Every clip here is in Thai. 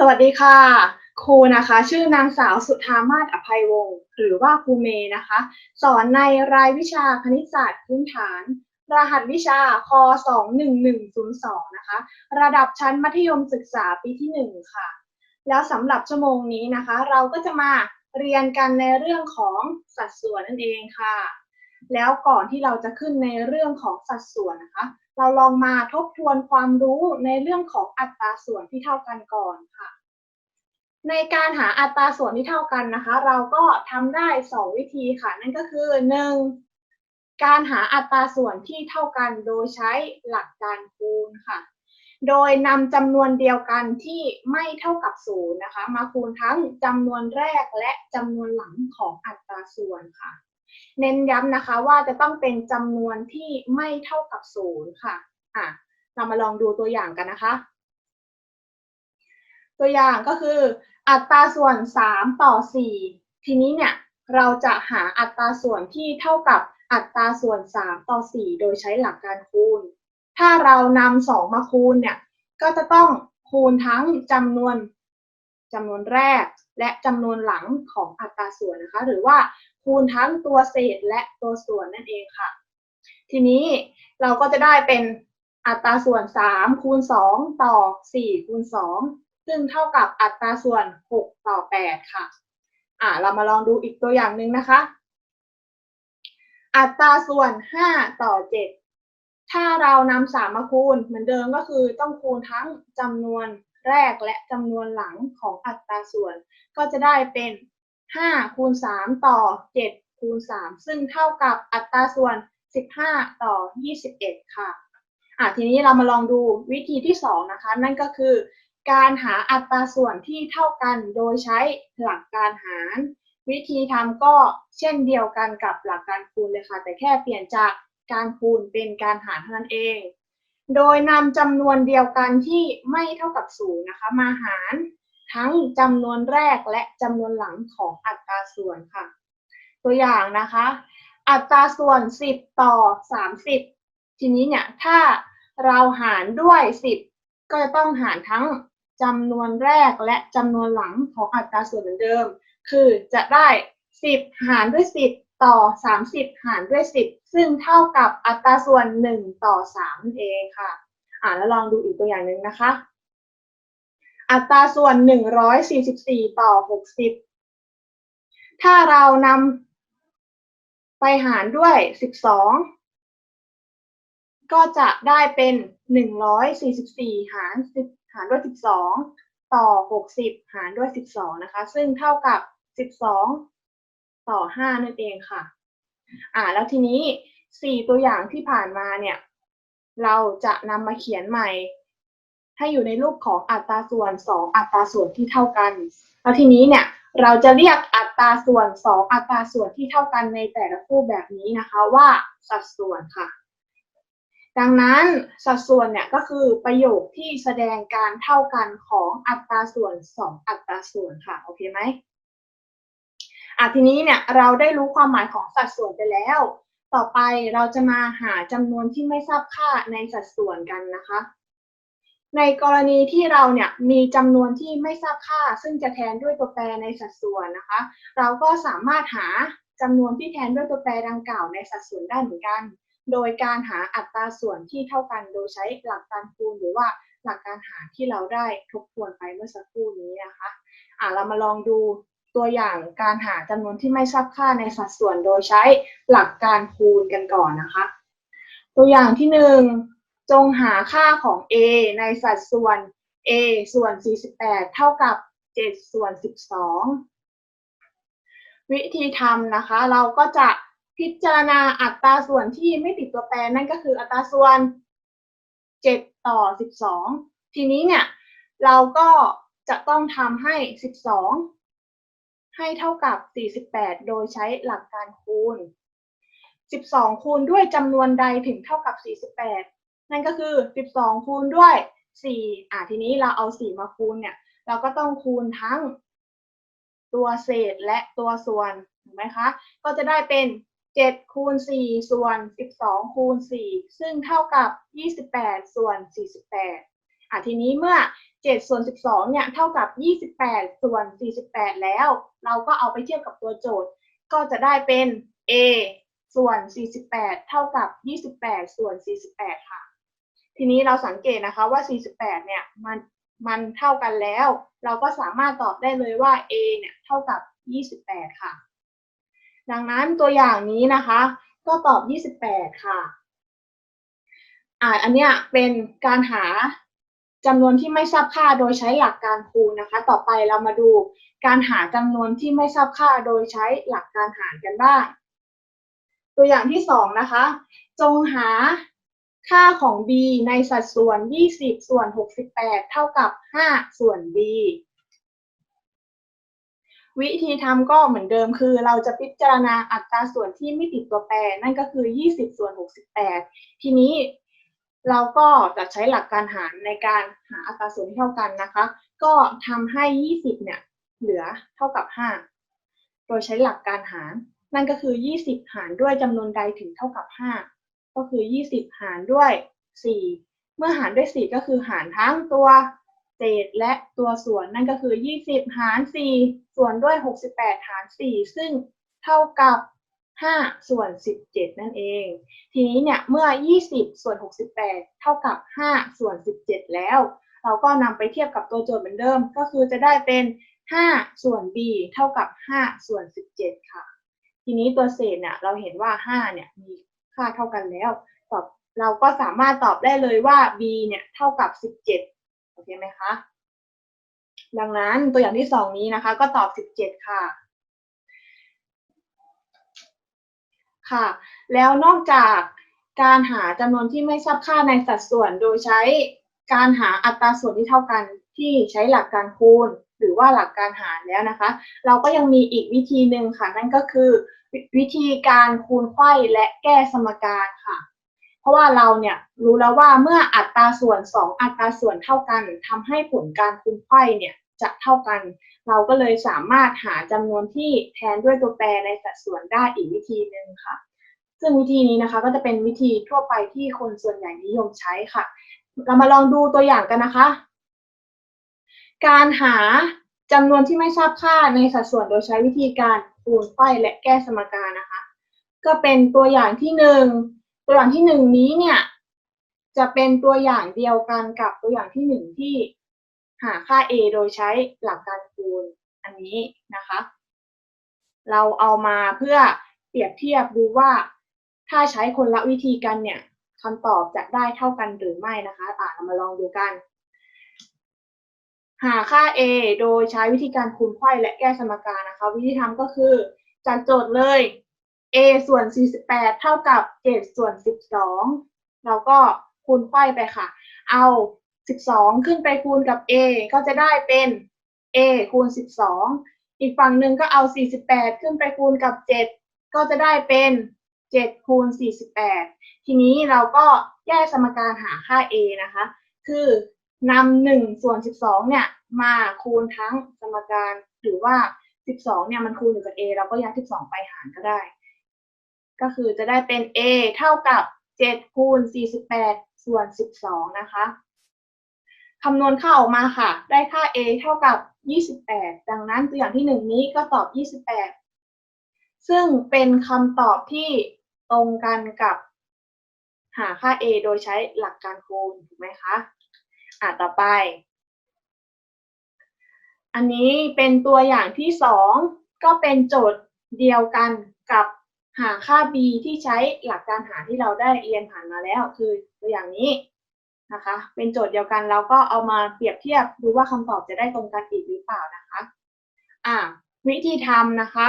สวัสดีค่ะ ครูนะคะ ชื่อนางสาวสุธามาศอภัยวงศ์หรือว่าครูเมย์นะคะ สอนในรายวิชาคณิตศาสตร์พื้นฐาน รหัสวิชาค21102 นะคะ ระดับชั้นมัธยมศึกษาปีที่ 1 ค่ะ แล้วสำหรับชั่วโมงนี้นะคะ เราก็จะมาเรียนกันในเรื่องของสัดส่วนนั่นเองค่ะ แล้วก่อนที่เราจะขึ้นในเรื่องของสัดส่วนนะคะ เราลองมาทบทวนความรู้ในเรื่องของอัตราส่วนที่เท่ากันก่อนค่ะ ในการหาอัตราส่วนที่เท่ากันนะคะ เราก็ทำได้ 2 วิธีค่ะ นั่นก็คือ 1. การหาอัตราส่วนที่เท่ากันโดยใช้หลักการคูณค่ะ โดยนำจำนวนเดียวกันที่ไม่เท่ากับศูนย์นะคะ มาคูณทั้งจำนวนแรกและจำนวนหลังของอัตราส่วนค่ะ เน้นย้ำนะคะว่าจะต้องเป็นจำนวนที่ไม่เท่ากับศูนย์ค่ะอะ เรามาลองดูตัวอย่างกันนะคะ ตัวอย่างก็คือ อัตราส่วน 3 ต่อ 4 ทีนี้เนี่ยเราจะหาอัตราส่วนที่เท่ากับอัตราส่วน 3 ต่อ 4 โดยใช้หลักการคูณ ถ้าเรานำ2มาคูณเนี่ยก็จะต้องคูณทั้งจำนวนจำนวนแรกและจำนวนหลังของอัตราส่วนนะคะ หรือว่า คูณทั้งตัวเศษและตัวส่วนนั่นเองค่ะ ทีนี้เราก็จะได้เป็นอัตราส่วน 3 คูณ 2 ต่อ 4 คูณ 2 ซึ่งเท่ากับอัตราส่วน 6 ต่อ 8 ค่ะ อ่าเรามาลองดูอีกตัวอย่างหนึ่งนะคะ อัตราส่วน 5 ต่อ 7 ถ้าเรานำ3มาคูณเหมือนเดิมก็คือต้องคูณทั้งจำนวนแรกและจำนวนหลังของอัตราส่วน ก็จะได้เป็น 5คูณ3ต่อ7คูณ3ซึ่งเท่ากับอัตราส่วน 15 ต่อ 21 ค่ะอะทีนี้เรามาลองดูวิธีที่ 2 นะคะ นั่นก็คือ การหาอัตราส่วนที่เท่ากันโดยใช้หลักการหาร วิธีทำก็เช่นเดียวกันกับหลักการคูณเลยค่ะ แต่แค่เปลี่ยนจากการคูณเป็นการหารเท่านั้นเอง โดยนำจำนวนเดียวกันที่ไม่เท่ากับศูนย์นะคะ มาหาร ทั้งจำนวนแรกและจำนวนหลังของอัตราส่วนค่ะ ตัวอย่างนะคะ อัตราส่วน 10 ต่อ 30 ทีนี้เนี่ยถ้าเราหารด้วย 10 ก็จะต้องหารทั้งจำนวนแรกและจำนวนหลังของอัตราส่วนเหมือนเดิม คือจะได้ 10 หารด้วย 10 ต่อ 30 หารด้วย 10 ซึ่งเท่ากับอัตราส่วน 1 ต่อ3เองค่ะ อ่าแล้วลองดูอีกตัวอย่างหนึ่งนะคะ อัตราส่วน 144 ต่อ 60 ถ้าเรานำไปหารด้วย 12 ก็จะได้เป็น 144 หาร10หารด้วย 12 ต่อ 60 หารด้วย 12 นะคะ ซึ่งเท่ากับ 12 ต่อ 5 นั่นเองค่ะ อ่า แล้วทีนี้ 4 ตัวอย่างที่ผ่านมาเนี่ย เราจะนำมาเขียนใหม่ ให้อยู่ในรูปของอัตราส่วน 2 อัตราส่วนที่เท่ากัน แล้วทีนี้เนี่ยเราจะเรียกอัตราส่วน 2 อัตราส่วนที่เท่ากันในแต่ละคู่แบบนี้นะคะว่าสัดส่วนค่ะ ดังนั้นสัดส่วนเนี่ยก็คือประโยคที่แสดงการเท่ากันของอัตราส่วน 2 อัตราส่วนค่ะโอเคไหมอะทีนี้เนี่ยเราได้รู้ความหมายของสัดส่วนไปแล้ว ต่อไปเราจะมาหาจำนวนที่ไม่ทราบค่าในสัดส่วนกันนะคะ ในกรณีที่เราเนี่ยมีจำนวนที่ไม่ทราบค่า ซึ่งจะแทนด้วยตัวแปรในสัดส่วนนะคะ เราก็สามารถหาจำนวนที่แทนด้วยตัวแปรดังกล่าวในสัดส่วนได้เหมือนกัน โดยการหาอัตราส่วนที่เท่ากันโดยใช้หลักการคูณหรือว่าหลักการหารที่เราได้ทบทวนไปเมื่อสักครู่นี้นะคะอ่าเรามาลองดูตัวอย่างการหาจำนวนที่ไม่ทราบค่าในสัดส่วนโดยใช้หลักการคูณกันก่อนนะคะ ตัวอย่างที่หนึ่ง จงหาค่าของ a ในสัดส่วน a ส่วน 48 เท่ากับ 7 ส่วน 12 วิธีทำนะคะ เราก็จะพิจารณาอัตราส่วนที่ไม่ติดตัวแปรนั่นก็คืออัตราส่วน 7 ต่อ 12 ทีนี้เนี่ย เราก็จะต้องทำให้ 12 ให้เท่ากับ 48 โดยใช้หลักการคูณ 12 คูณด้วยจำนวนใดถึงเท่ากับ 48 นั่นก็คือ 12 คูณด้วย 4 อะทีนี้เราเอา 4 มาคูณเนี่ย เราก็ต้องคูณทั้งตัวเศษและตัวส่วนถูกไหมคะ ก็จะได้เป็น 7 คูณ 4 ส่วน 12 คูณ 4 ซึ่งเท่ากับ 28 ส่วน 48 อะทีนี้เมื่อ 7 ส่วน 12 เนี่ย เท่ากับ 28 ส่วน 48 แล้ว เราก็เอาไปเทียบกับตัวโจทย์ ก็จะได้เป็น a ส่วน 48 เท่ากับ 28 ส่วน 48 ค่ะ ทีนี้เราสังเกตนะคะว่า 48 เนี่ยมันมันเท่ากันแล้ว เราก็สามารถตอบได้เลยว่า a เนี่ยเท่ากับ 28 ค่ะ ดังนั้นตัวอย่างนี้นะคะ ก็ตอบ 28 ค่ะอ่าอันเนี้ยเป็นการหาจำนวนที่ไม่ทราบค่าโดยใช้หลักการคูณนะคะ ต่อไปเรามาดูการหาจำนวนที่ไม่ทราบค่าโดยใช้หลักการหารกันบ้าง ตัวอย่างที่สองนะคะ จงหา ค่าของ b ในสัดส่วน 20 ส่วน 68 เท่ากับ 5 ส่วน b วิธีทำก็เหมือนเดิมคือ เราจะพิจารณาอัตราส่วนที่ไม่ติดตัวแปร นั่นก็คือ 20 ส่วน 68 ทีนี้เราก็จะใช้หลักการหารในการหาอัตราส่วนที่เท่ากันนะคะ ก็ทำให้ 20 เนี่ย เหลือเท่ากับ 5 โดยใช้หลักการหาร นั่นก็คือ 20 หารด้วยจำนวนใดถึงเท่ากับ 5 ก็คือ 20 หารด้วย 4 เมื่อหารด้วย 4 ก็คือหารทั้งตัวเศษและตัวส่วนนั่นก็คือ 20 หาร 4 ส่วนด้วย 68 หาร 4 ซึ่งเท่ากับ 5 ส่วน 17 นั่นเอง ทีนี้เนี่ยเมื่อ 20 ส่วน 68 เท่ากับ 5 ส่วน 17 แล้ว เราก็นำไปเทียบกับตัวโจทย์เหมือนเดิม ก็คือจะได้เป็น 5 ส่วน b เท่ากับ 5 ส่วน 17 ค่ะ ทีนี้ตัวเศษเนี่ยเราเห็นว่า 5 เนี่ยมี ค่าเท่ากันแล้ว ตอบเราก็สามารถตอบได้เลยว่า b เนี่ยเท่ากับ 17 โอเคไหมคะ ดังนั้นตัวอย่างที่สองนี้นะคะ ก็ตอบ 17 ค่ะ ค่ะ แล้วนอกจากการหาจำนวนที่ไม่ทราบค่าในสัดส่วนโดยใช้การหาอัตราส่วนที่เท่ากันที่ใช้หลักการคูณ หรือว่าหลักการหารแล้วนะคะ เราก็ยังมีอีกวิธีหนึ่งค่ะ นั่นก็คือ วิธีการคูณไขว้และแก้สมการค่ะ เพราะว่าเราเนี่ยรู้แล้วว่าเมื่ออัตราส่วน 2 อัตราส่วนเท่ากันทำให้ผลการคูณไขว้เนี่ยจะเท่ากัน เราก็เลยสามารถหาจำนวนที่แทนด้วยตัวแปรในสัดส่วนได้อีกวิธีหนึ่งค่ะ ซึ่งวิธีนี้นะคะก็จะเป็นวิธีทั่วไปที่คนส่วนใหญ่นิยมใช้ค่ะ เรามาลองดูตัวอย่างกันนะคะ การหา จำนวนที่ไม่ทราบค่าในสัดส่วนโดยใช้วิธีการคูณไขว้และแก้สมการนะคะ ก็เป็นตัวอย่างที่หนึ่งตัวอย่างที่หนึ่งนี้เนี่ยจะเป็นตัวอย่างเดียวกันกับตัวอย่างที่หนึ่งที่หาค่า a โดยใช้หลักการคูณอันนี้นะคะ เราเอามาเพื่อเปรียบเทียบดูว่า ถ้าใช้คนละวิธีกันเนี่ยคำตอบจะได้เท่ากันหรือไม่นะคะอ่าเรามาลองดูกัน หาค่า a โดยใช้วิธีการคูณไขว้และแก้สมการนะคะ วิธีทำก็คือจากโจทย์เลย a ส่วน 48 เท่ากับ 7 ส่วน 12 เราก็คูณไขว้ไปค่ะ เอา 12 ขึ้นไปคูณกับ a ก็จะได้เป็น a คูณ 12 อีกฝั่งหนึ่งก็เอา 48 ขึ้นไปคูณกับ 7 ก็จะได้เป็น7คูณ48 ทีนี้เราก็แยกสมการหาค่า a นะคะ คือ นำ1ส่วน12เนี่ย มาคูณทั้งสมการหรือว่า12เนี่ยมันคูณอยู่กับ a เราก็ย้าย12ไปหารก็ได้ ก็คือจะได้เป็น a เท่ากับ7คูณ48ส่วน12นะคะคำนวณค่าออกมาค่ะ ได้ค่า a เท่ากับ 28 ดังนั้นตัวอย่างที่ 1 นี้ก็ตอบ 28 ซึ่งเป็นคำตอบที่ตรงกันกับหาค่า a โดยใช้หลักการคูณถูกไหมคะ อะต่อไป อันนี้เป็นตัวอย่างที่2ก็เป็นโจทย์เดียวกันกับหาค่า b ที่ใช้หลักการหาที่เราได้เรียนผ่านมาแล้ว คือตัวอย่างนี้นะคะ เป็นโจทย์เดียวกันเราก็เอามาเปรียบเทียบดูว่าคำตอบจะได้ตรงกันอีกหรือเปล่านะคะอ่าวิธีทำนะคะ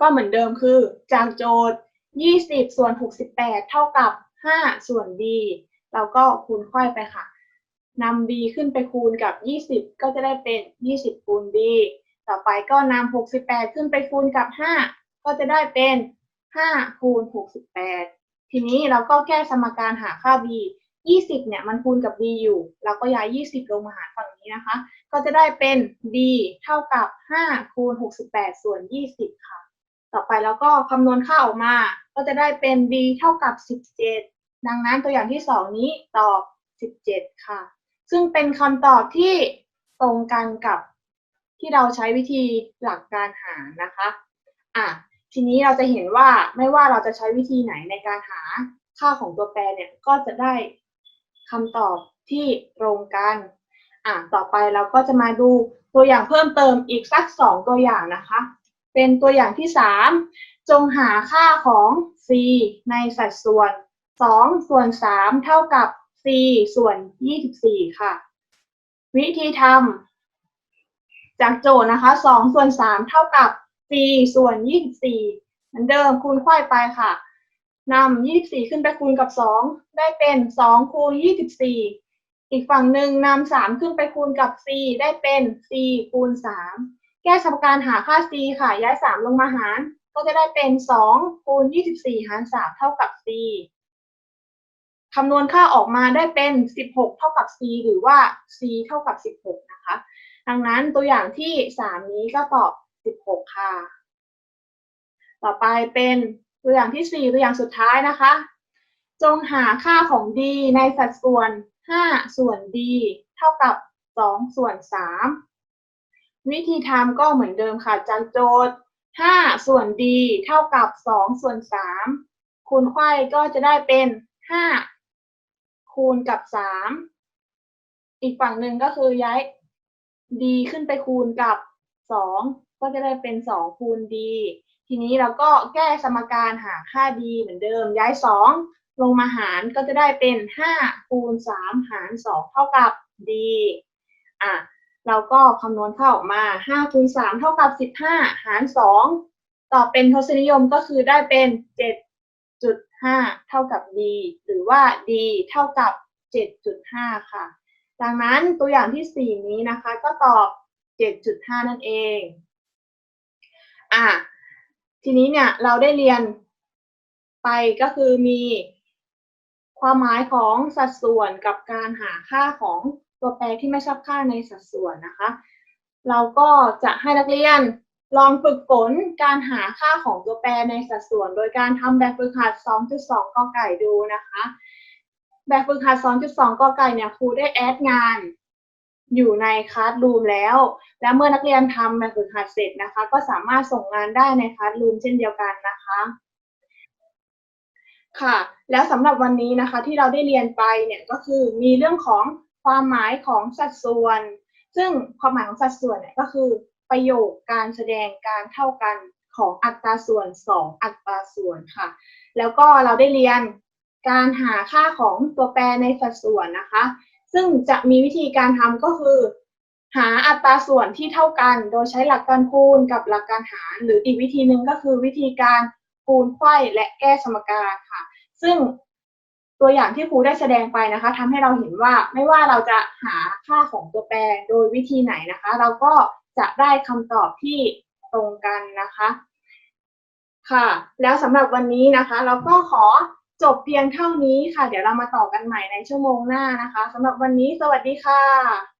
ก็เหมือนเดิมคือจากโจทย์ 20 ส่วน 68 เท่ากับ 5 ส่วน b เราก็คูณไขว้ไปค่ะนำ b ขึ้นไปคูณกับ 20 ก็จะได้เป็น 20 คูณ b ต่อไปก็นำ 68 ขึ้นไปคูณกับ 5 ก็จะได้เป็น 5 คูณ 68 ทีนี้เราก็แก้สมการหาค่า b 20 เนี่ยมันคูณกับ b อยู่ เราก็ย้าย 20 ลงมาหารฝั่งนี้นะคะ ก็จะได้เป็น b เท่ากับ 5 คูณ 68 ส่วน 20 ค่ะ ต่อไปแล้วก็คำนวณค่าออกมา ก็จะได้เป็น b เท่ากับ 17 ดังนั้นตัวอย่างที่ 2 นี้ตอบ 17 ค่ะ ซึ่งเป็นคำตอบที่ตรงกันกับที่เราใช้วิธีหลักการหารนะคะอะทีนี้เราจะเห็นว่าไม่ว่าเราจะใช้วิธีไหนในการหาค่าของตัวแปรเนี่ยก็จะได้คำตอบที่ตรงกันอะต่อไปเราก็จะมาดูตัวอย่างเพิ่มเติมอีกสักสองตัวอย่างนะคะ เป็นตัวอย่างที่สามจงหาค่าของ c ในสัดส่วน 2 ส่วน 3 เท่ากับ c ส่วน 24 ค่ะ วิธีทำจากโจทย์นะคะ 2 ส่วน 3 เท่ากับ c ส่วน 24 เหมือนเดิมคูณค่อยไปค่ะนำ24 ขึ้นไปคูณกับ 2 ได้เป็น 2 คูณ 24 อีกฝั่งหนึ่งนำ3 ขึ้นไปคูณกับ c ได้เป็น c คูณ 3 แก้สมการหาค่า c ค่ะ ย้าย 3 ลงมาหาร ก็จะได้เป็น 2 คูณ 24 หาร 3 เท่ากับ c คำนวณค่าออกมาได้เป็น 16 เท่ากับ c หรือว่า c เท่ากับ 16 นะคะ ดังนั้นตัวอย่างที่ 3 นี้ก็ตอบ 16 ค่ะ ต่อไปเป็นตัวอย่างที่ 4 ตัวอย่างสุดท้ายนะคะ จงหาค่าของ d ในสัดส่วน 5 ส่วน d เท่ากับ 2 ส่วน 3 วิธีทำก็เหมือนเดิมค่ะจากโจทย์ 5 ส่วน d เท่ากับ 2 ส่วน 3 คูณไขว้ก็จะได้เป็น 5 คูณกับ3อีกฝั่งหนึ่งก็คือย้าย d ขึ้นไปคูณกับ2ก็จะได้เป็น2คูณ d ทีนี้เราก็แก้สมการหาค่า d เหมือนเดิม ย้าย2ลงมาหารก็จะได้เป็น5คูณ3หาร2เท่ากับ d อะเราก็คำนวณค่าออกมา5คูณ3เท่ากับ 15 หาร 2ตอบเป็นทศนิยมก็คือได้เป็น 7.5 เท่ากับ d หรือว่า d เท่ากับ 7.5 ค่ะ ดังนั้นตัวอย่างที่ 4 นี้นะคะก็ตอบ 7.5 นั่นเอง อะ ทีนี้เนี่ยเราได้เรียนไปก็คือมีความหมายของสัดส่วนกับการหาค่าของตัวแปรที่ไม่ชอบค่าในสัดส่วนนะคะ เราก็จะให้นักเรียน ลองฝึกฝนการหาค่าของตัวแปรในสัดส่วน โดยการทำแบบฝึกหัด 2.2 กอไก่ดูนะคะ แบบฝึกหัด 2.2 กอไก่เนี่ยครูได้แอดงานอยู่ในคลาสรูมแล้ว และเมื่อนักเรียนทำแบบฝึกหัดเสร็จนะคะ ก็สามารถส่งงานได้ในคลาสรูมเช่นเดียวกันนะคะ ค่ะ แล้วสำหรับวันนี้นะคะที่เราได้เรียนไปเนี่ยก็คือมีเรื่องของความหมายของสัดส่วน ซึ่งความหมายของสัดส่วนเนี่ยก็คือ ประโยคการแสดงการเท่ากันของอัตราส่วน 2 อัตราส่วนค่ะ แล้วก็เราได้เรียนการหาค่าของตัวแปรในสัดส่วนนะคะ ซึ่งจะมีวิธีการทำก็คือ หาอัตราส่วนที่เท่ากัน โดยใช้หลักการคูณกับหลักการหาร หรืออีกวิธีหนึ่งก็คือวิธีการคูณไขว้และแก้สมการค่ะ ซึ่งตัวอย่างที่ครูได้แสดงไปนะคะทำให้เราเห็นว่าไม่ว่าเราจะหาค่าของตัวแปรโดยวิธีไหนนะคะ เราก็ จะได้คำตอบที่ตรงกันนะคะ ค่ะ แล้วสำหรับวันนี้นะคะ เราก็ขอจบเพียงเท่านี้ค่ะ เดี๋ยวเรามาต่อกันใหม่ในชั่วโมงหน้านะคะสำหรับวันนี้สวัสดีค่ะ